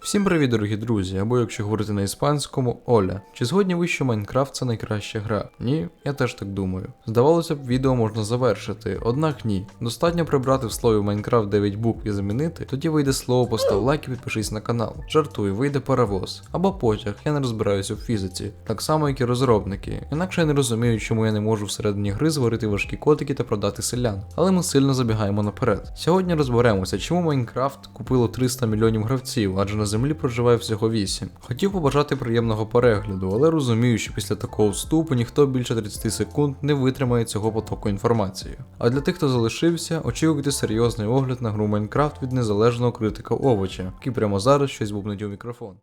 Всім привіт, дорогі друзі, або якщо говорити на іспанському, Оля. Чи згодні ви, що Майнкрафт це найкраща гра? Ні, я теж так думаю. Здавалося б, відео можна завершити, однак ні. Достатньо прибрати в слові Майнкрафт 9 букв і замінити, тоді вийде слово, постав лайк і підпишись на канал. Жартую, вийде паровоз. Або потяг, я не розбираюся в фізиці. Так само, як і розробники. Інакше я не розумію, чому я не можу всередині гри зварити важкі котики та продати селян. Але ми сильно забігаємо наперед. Сьогодні розберемося, чому Майнкрафт купило 300 мільйонів гравців, адже на землі проживає всього 8. Хотів побажати приємного перегляду, але розумію, що після такого вступу ніхто більше 30 секунд не витримає цього потоку інформації. А для тих, хто залишився, очікуйте серйозний огляд на гру Майнкрафт від незалежного критика Овоча, який прямо зараз щось бубнить у мікрофон.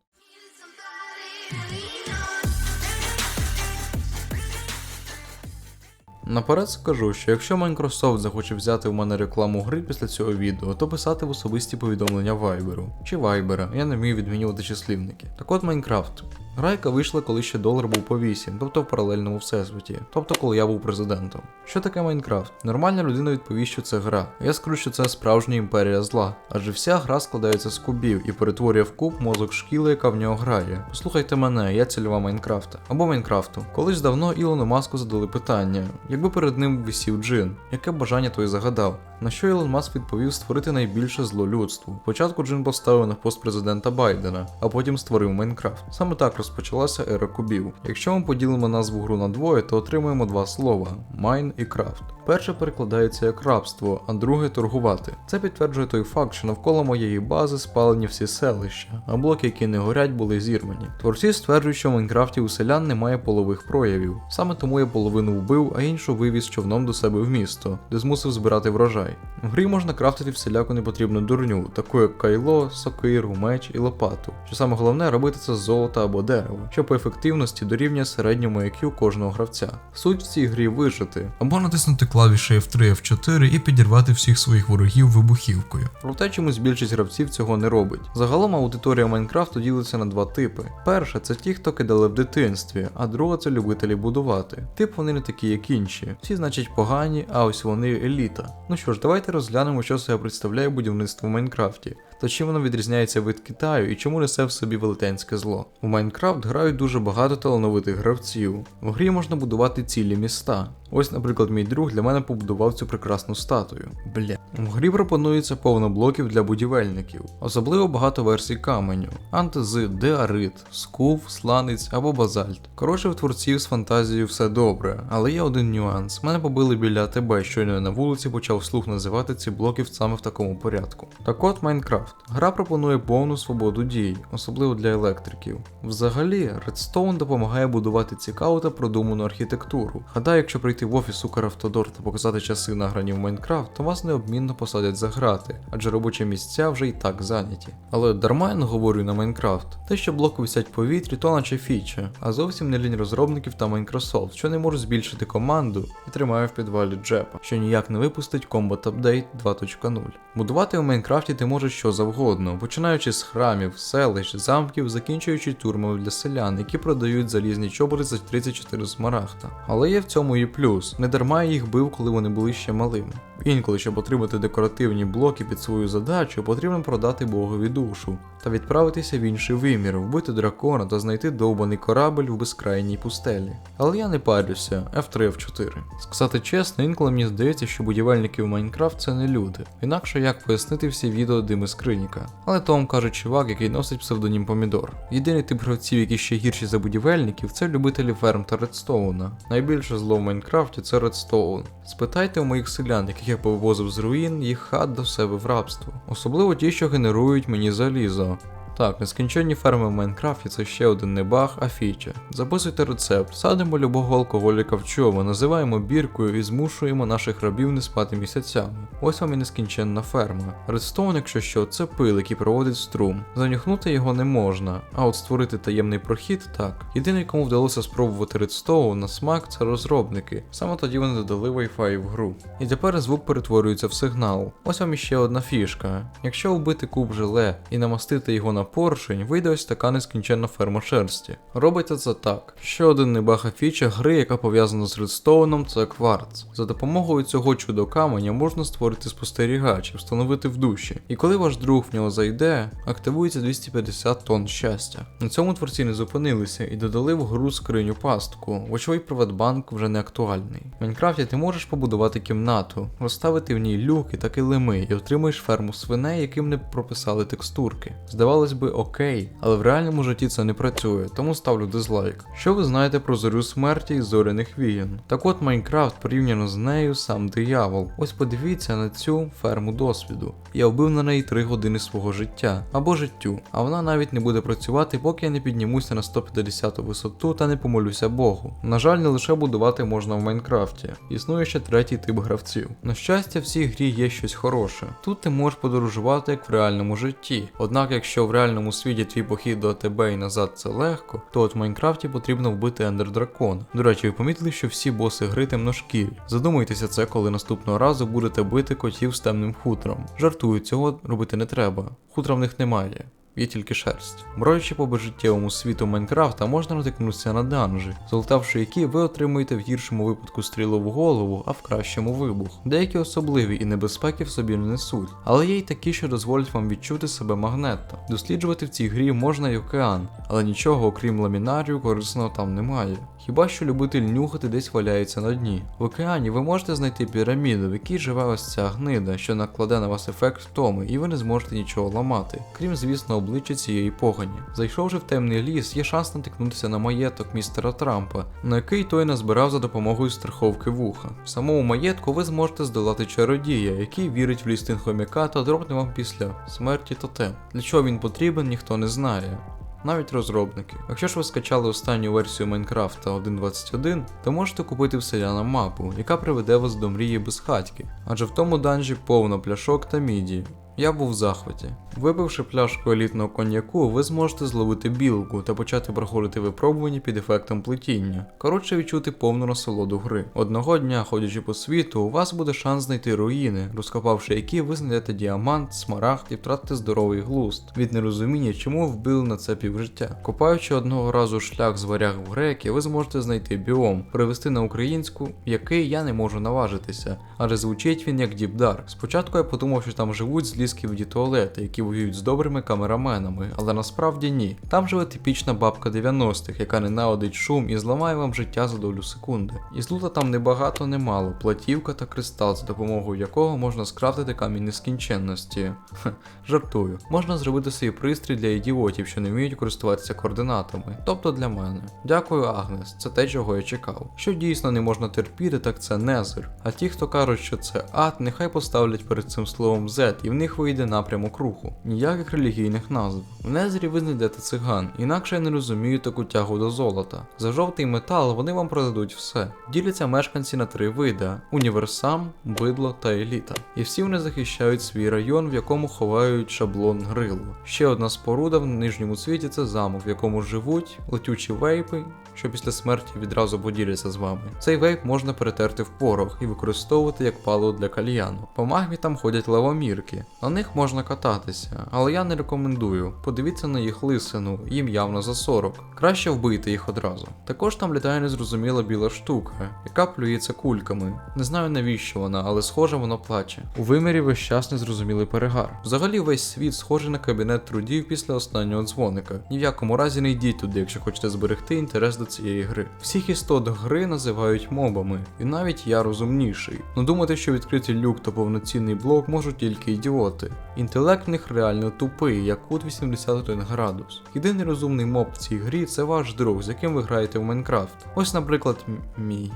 Наперед скажу, що якщо Microsoft захоче взяти в мене рекламу гри після цього відео, то писати в особисті повідомлення Viber чи Viber, я не вмію відмінювати числівники. Так от Майнкрафт. Гра, яка вийшла, коли ще долар був по 8, тобто в паралельному всесвіті, тобто коли я був президентом. Що таке Майнкрафт? Нормальна людина відповість, що це гра. Я скажу, що це справжня імперія зла, адже вся гра складається з кубів і перетворює в куб мозок шкіли, яка в нього грає. Послухайте мене, я цільова Майнкрафта. Або Майнкрафту. Колись давно Ілону Маску задали питання, якби перед ним висів джин, яке бажання той загадав. На що Ілон Маск відповів створити найбільше зло людству. Спочатку Джин поставив на пост президента Байдена, а потім створив Майнкрафт. Саме так розпочалася ера кубів. Якщо ми поділимо назву гру на двоє, то отримаємо два слова: майн і крафт. Перше перекладається як рабство, а друге торгувати. Це підтверджує той факт, що навколо моєї бази спалені всі селища, а блоки, які не горять, були зірвані. Творці стверджують, що в Майнкрафті у селян немає полових проявів. Саме тому я половину вбив, а іншу вивіз човном до себе в місто, де змусив збирати врожай. В грі можна крафтити всіляку непотрібну дурню, таку як кайло, сокиру, меч і лопату. Що саме головне робити це з золота або дерева, що по ефективності дорівнює середньому IQ кожного гравця. Суть в цій грі вижити, або натиснути клавіші F3 F4 і підірвати всіх своїх ворогів вибухівкою. Проте чомусь більшість гравців цього не робить. Загалом аудиторія Майнкрафту ділиться на два типи. Перша це ті, хто кидали в дитинстві, а друга це любителі будувати. Тип вони не такі, як інші. Всі, значить, погані, а ось вони еліта. Ну що ж, давайте розглянемо, що себе представляє будівництво в Майнкрафті. Та чим воно відрізняється від Китаю і чому несе в собі велетенське зло. У Майнкрафт грають дуже багато талановитих гравців. В грі можна будувати цілі міста. Ось, наприклад, мій друг для мене побудував цю прекрасну статую. Бля. В грі пропонується повно блоків для будівельників, особливо багато версій каменю, антези, деарит, скуф, сланець або базальт. Коротше, в творців з фантазією все добре, але є один нюанс. Мене побили біля АТБ, щойно я на вулиці почав вслух називати ці блоки саме в такому порядку. Так от Майнкрафт. Гра пропонує повну свободу дій, особливо для електриків. Взагалі, Redstone допомагає будувати цікаву та продуману архітектуру. Гадаю, якщо прийти в офіс Укравтодор та показати часи награні в Майнкрафт, то вас необмінно посадять за грати, адже робочі місця вже і так зайняті. Але дарма я не говорю на Майнкрафт. Те, що блоки висять в повітрі, то наче фіча, а зовсім не лінь розробників та Microsoft, що не можуть збільшити команду і тримає в підвалі джепа, що ніяк не випустить Combat Update 2.0. Будувати у Майнкрафті ти можеш що завгодно, починаючи з храмів, селищ, замків, закінчуючи тюрмами для селян, які продають залізні чоботи за 34 смарагда. Але є в цьому і плюс. Не дарма я їх бив, коли вони були ще малими. Інколи, щоб отримати декоративні блоки під свою задачу, потрібно продати богові душу та відправитися в інший вимір, вбити дракона та знайти довбаний корабль в безкрайній пустелі. Але я не парюся, F3 F4. Сказати чесно, інколи мені здається, що будівельники в Майнкрафт це не люди. Інакше як пояснити всі відео Дими Скриніка. Але то вам каже чувак, який носить псевдонім Помідор. Єдиний тип гравців, які ще гірші за будівельників, це любителі ферм та редстоуна. Найбільше зло в Майнкрафті це редстоун. Спитайте у моїх селян, яких я повозив з руїн їх хат до себе в рабство. Особливо ті, що генерують мені залізо. Так, нескінченні ферми в Майнкрафті це ще один не баг, а фіча. Записуйте рецепт, садимо любого алкоголіка в чово, називаємо біркою і змушуємо наших рабів не спати місяцями. Ось вам і нескінченна ферма. Редстоун, якщо що, це пил, який проводить струм. Занюхнути його не можна, а от створити таємний прохід так. Єдиний, кому вдалося спробувати редстоун на смак, це розробники. Саме тоді вони додали Wi-Fi в гру. І тепер звук перетворюється в сигнал. Ось вам іще одна фішка. Якщо вбити куб желе і намастити його на поршень, вийде ось така нескінченна ферма шерсті. Робиться це так. Ще один небаха фіча гри, яка пов'язана з редстоуном, це кварц. За допомогою цього чудо каменя можна створити спостерігач і встановити в душі. І коли ваш друг в нього зайде, активується 250 тонн щастя. На цьому творці не зупинилися і додали в гру скриню пастку. Вочовий Приватбанк вже не актуальний. В Майнкрафті ти можеш побудувати кімнату, розставити в ній люки та килими і отримаєш ферму свиней, яким не прописали текстурки. Здавалось би, окей, але в реальному житті це не працює, тому ставлю дизлайк. Що ви знаєте про зорю смерті і зоряних вієн? Так от Майнкрафт порівняно з нею сам диявол. Ось подивіться на цю ферму досвіду. Я вбив на неї 3 години свого життя або життю, а вона навіть не буде працювати, поки я не піднімуся на 150 висоту та не помолюся Богу. На жаль, не лише будувати можна в Майнкрафті. Існує ще третій тип гравців. На щастя, в цій грі є щось хороше. Тут ти можеш подорожувати як в реальному житті. Однак, якщо в реальному світі твій похід до АТБ і назад це легко, то от в Майнкрафті потрібно вбити ендер дракона. До речі, ви помітили, що всі боси гри темношкірі. Задумайтеся це, коли наступного разу будете бити котів з темним хутром. Жартую, цього робити не треба. Хутра в них немає. Є тільки шерсть. Броючи по безжиттєвому світу Майнкрафта, можна натикнутися на данжі, золотавши які ви отримуєте в гіршому випадку стрілу в голову, а в кращому вибух. Деякі особливі і небезпеки в собі не несуть, але є й такі, що дозволять вам відчути себе магнетно. Досліджувати в цій грі можна й океан, але нічого окрім ламінарію корисного там немає. Хіба що любитель нюхати десь валяється на дні. В океані ви можете знайти піраміду, в якій живе ось ця гнида, що накладе на вас ефект втоми, і ви не зможете нічого ламати, крім, звісно, обличчя цієї погані. Зайшовши в темний ліс, є шанс натикнутися на маєток містера Трампа, на який той назбирав за допомогою страховки вуха. В самому маєтку ви зможете здолати чародія, який вірить в лістинг хомяка та дропне вам після смерті тотем. Для чого він потрібен, ніхто не знає навіть розробники. Якщо ж ви скачали останню версію Майнкрафта 1.21, то можете купити в мапу, яка приведе вас до мрії безхатьки, адже в тому данжі повно пляшок та міді. Я був в захваті. Випивши пляшку елітного коньяку, ви зможете зловити білку та почати проходити випробування під ефектом плетіння. Коротше, відчути повну насолоду гри. Одного дня, ходячи по світу, у вас буде шанс знайти руїни, розкопавши які ви знайдете діамант, смарагд і втратите здоровий глузд від нерозуміння, чому вбили на це півжиття. Копаючи одного разу шлях з варяг в греки, ви зможете знайти біом, перевести на українську, який я не можу наважитися, адже звучить він як діпдар. Спочатку я подумав, що там живуть злізки в туалети, які воюють з добрими камераменами, але насправді ні. Там живе типічна бабка 90-х, яка ненавидить шум і зламає вам життя за долю секунди. І злута там не багато, не платівка та кристал, за допомогою якого можна скрафтити камінь нескінченності. Хе, жартую. Можна зробити свій пристрій для ідіотів, що не вміють користуватися координатами, тобто для мене. Дякую, Агнес, це те, чого я чекав. Що дійсно не можна терпіти, так це незер. А ті, хто кажуть, що це ад, нехай поставлять перед цим словом Z, і в них вийде напрямок руху. Ніяких релігійних назв. В Незері ви знайдете циган, інакше я не розумію таку тягу до золота. За жовтий метал вони вам продадуть все. Діляться мешканці на три види: універсам, бидло та еліта. І всі вони захищають свій район, в якому ховають шаблон грилу. Ще одна споруда в нижньому світі це замок, в якому живуть летючі вейпи, що після смерті відразу поділяться з вами. Цей вейп можна перетерти в порох і використовувати як паливо для кальяну. По магмі там ходять лавомірки. На них можна кататися, але я не рекомендую. Подивіться на їх лисину, їм явно за 40. Краще вбити їх одразу. Також там літає незрозуміла біла штука, яка плюється кульками. Не знаю навіщо вона, але схоже воно плаче. У вимірі весь час незрозумілий перегар. Взагалі весь світ схожий на кабінет трудів після останнього дзвоника. Ні в якому разі не йдіть туди, якщо хочете зберегти інтерес до цієї гри. Всіх істот гри називають мобами, і навіть я розумніший. Ну думати, що відкритий люк та повноцінний блок можуть тільки ідіоти. Інтелект в них реально тупий, як кут 81 градус. Єдиний розумний моб в цій грі це ваш друг, з яким ви граєте в Майнкрафт. Ось, наприклад, мій.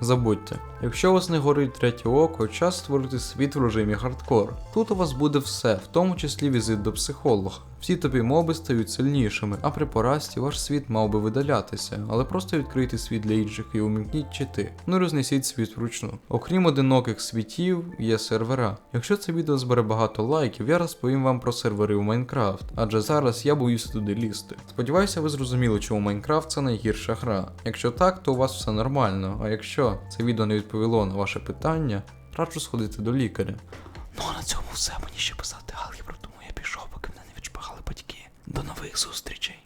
Забудьте, якщо у вас не горить третє око, час створити світ в режимі хардкор. Тут у вас буде все, в тому числі візит до психолога. Всі тобі моби стають сильнішими, а при порасті ваш світ мав би видалятися, але просто відкрийте світ для інших і умікніть чити. Ну і рознесіть світ вручну. Окрім одиноких світів, є сервера. Якщо це відео збере багато лайків, я розповім вам про сервери в Майнкрафт, адже зараз я боюся туди лізти. Сподіваюся, ви зрозуміли, чому Майнкрафт це найгірша гра. Якщо так, то у вас все нормально. А якщо це відео не відповіло на ваше питання, раджу сходити до лікаря. Ну а на цьому все мені ще писати алгебру, тому я пішов, поки мене не відшпигали батьки. Нових зустрічей!